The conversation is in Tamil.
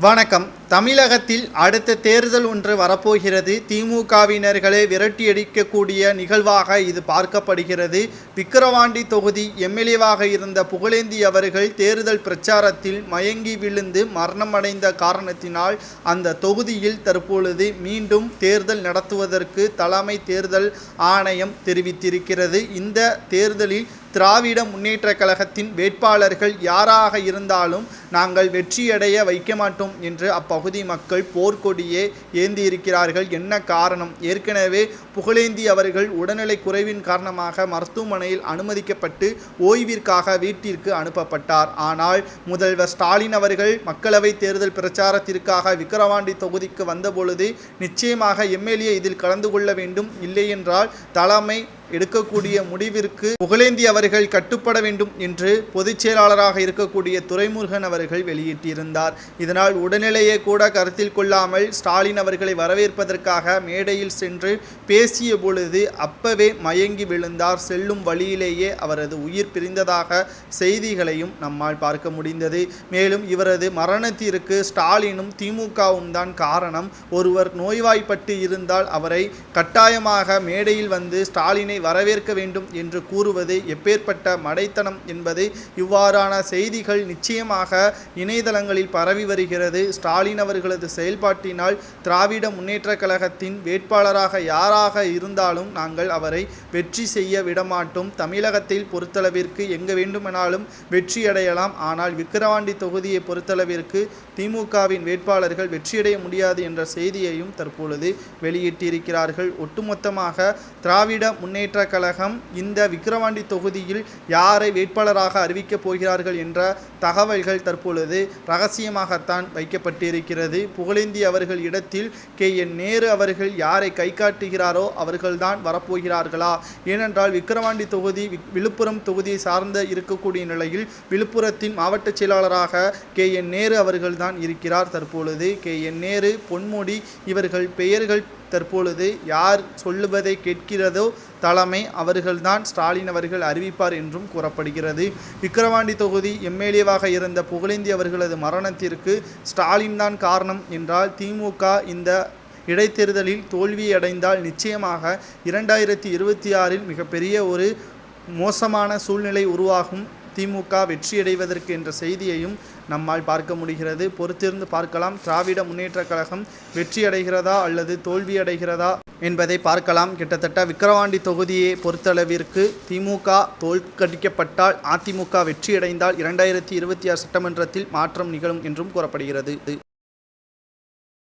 வணக்கம். தமிழகத்தில் அடுத்த தேர்தல் ஒன்று வரப்போகிறது. திமுகவினர்களை விரட்டியடிக்கக்கூடிய நிகழ்வாக இது பார்க்கப்படுகிறது. விக்கிரவாண்டி தொகுதி எம்எல்ஏவாக இருந்த புகழேந்தி அவர்கள் தேர்தல் பிரச்சாரத்தில் மயங்கி விழுந்து மரணமடைந்த காரணத்தினால் அந்த தொகுதியில் தற்பொழுது மீண்டும் தேர்தல் நடத்துவதற்கு தலைமை தேர்தல் ஆணையம் தெரிவித்திருக்கிறது. இந்த தேர்தலில் திராவிட முன்னேற்ற கழகத்தின் வேட்பாளர்கள் யாராக இருந்தாலும் நாங்கள் வெற்றியடைய வைக்க மாட்டோம் என்று பகுதி மக்கள் போர்க்கொடியே ஏந்தியிருக்கிறார்கள். என்ன காரணம்? ஏற்கனவே புகழேந்தி அவர்கள் உடல்நிலை குறைவின் காரணமாக மருத்துவமனையில் அனுமதிக்கப்பட்டு ஓய்விற்காக வீட்டிற்கு அனுப்பப்பட்டார். ஆனால் முதல்வர் ஸ்டாலின் அவர்கள் மக்களவை தேர்தல் பிரச்சாரத்திற்காக விக்கிரவாண்டி தொகுதிக்கு வந்தபொழுது நிச்சயமாக எம்எல்ஏ இதில் கலந்து கொள்ள வேண்டும். இல்லையென்றால் தலைமை எடுக்கக்கூடிய முடிவிற்கு புகழேந்தி அவர்கள் கட்டுப்பட வேண்டும் என்று பொதுச் செயலாளராக இருக்கக்கூடிய துரைமுருகன் அவர்கள் வெளியிட்டிருந்தார். இதனால் உடல்நிலையை கூட கருத்தில் கொள்ளாமல் ஸ்டாலின் அவர்களை வரவேற்பதற்காக மேடையில் சென்று பேசிய பொழுது அப்பவே மயங்கி விழுந்தார். செல்லும் வழியிலேயே அவரது உயிர் பிரிந்ததாக செய்திகளையும் நம்மால் பார்க்க முடிந்தது. மேலும் இவரது மரணத்திற்கு ஸ்டாலினும் திமுகவும் தான் காரணம். ஒருவர் நோய்வாய்ப்பட்டு இருந்தால் அவரை கட்டாயமாக மேடையில் வந்து ஸ்டாலினை வரவேற்க வேண்டும் என்று கூறுவது எப்பேற்பட்ட மடைத்தனம் என்பது இவ்வாறான செய்திகள் நிச்சயமாக இணையதளங்களில் பரவி வருகிறது. ஸ்டாலின் அவர்களது செயல்பாட்டினால் திராவிட முன்னேற்ற கழகத்தின் வேட்பாளராக யாராக இருந்தாலும் நாங்கள் அவரை வெற்றி செய்ய விடமாட்டோம். தமிழகத்தில் பொறுத்தளவிற்கு எங்கு வேண்டுமானாலும் வெற்றியடையலாம். ஆனால் விக்கிரவாண்டி தொகுதியை பொறுத்தளவிற்கு திமுகவின் வேட்பாளர்கள் வெற்றியடைய முடியாது என்ற செய்தியையும் தற்பொழுது வெளியிட்டிருக்கிறார்கள். ஒட்டுமொத்தமாக திராவிட முன்னேற்ற கழகம் இந்த விக்கிரவாண்டி தொகுதியில் யாரை வேட்பாளராக அறிவிக்கப் போகிறார்கள் என்ற தகவல்கள் தற்பொழுது ரகசியமாகத்தான் வைக்கப்பட்டிருக்கிறது. புகழேந்தி அவர்கள் இடத்தில் கே. என். நேரு அவர்கள் யாரை கை காட்டுகிறாரோ அவர்கள்தான் வரப்போகிறார்களா? ஏனென்றால் விக்கிரவாண்டி தொகுதி விழுப்புரம் தொகுதியை சார்ந்த இருக்கக்கூடிய நிலையில் விழுப்புரத்தின் மாவட்ட செயலாளராக கே. என். நேரு அவர்கள்தான் இருக்கிறார் தற்பொழுது. கே. என். நேரு பொன்முடி இவர்கள் பெயர்கள் தற்பொழுது யார் சொல்லுவதை கேட்கிறதோ தலைமை அவர்கள்தான் ஸ்டாலின் அவர்கள் அறிவிப்பார் என்றும் கூறப்படுகிறது. விக்கிரவாண்டி தொகுதி எம்எல்ஏவாக இருந்த புகழேந்தி அவர்களது மரணத்திற்கு ஸ்டாலின் தான் காரணம் என்றால் திமுக இந்த இடைத்தேர்தலில் தோல்வியடைந்தால் நிச்சயமாக இரண்டாயிரத்தி இருபத்தி ஆறில் மிகப்பெரிய ஒரு மோசமான சூழ்நிலை உருவாகும் திமுக வெற்றியடைவதற்கு என்ற செய்தியையும் நம்மால் பார்க்க முடிகிறது. பொறுத்திருந்து பார்க்கலாம். திராவிட முன்னேற்ற கழகம் வெற்றியடைகிறதா அல்லது தோல்வியடைகிறதா என்பதை பார்க்கலாம். கிட்டத்தட்ட விக்கிரவாண்டி தொகுதியை பொறுத்தளவிற்கு திமுக தோற்கடிக்கப்பட்டால் அதிமுக வெற்றியடைந்தால் இரண்டாயிரத்தி இருபத்தி ஆறு சட்டமன்றத்தில் மாற்றம் நிகழும் என்றும் கூறப்படுகிறது.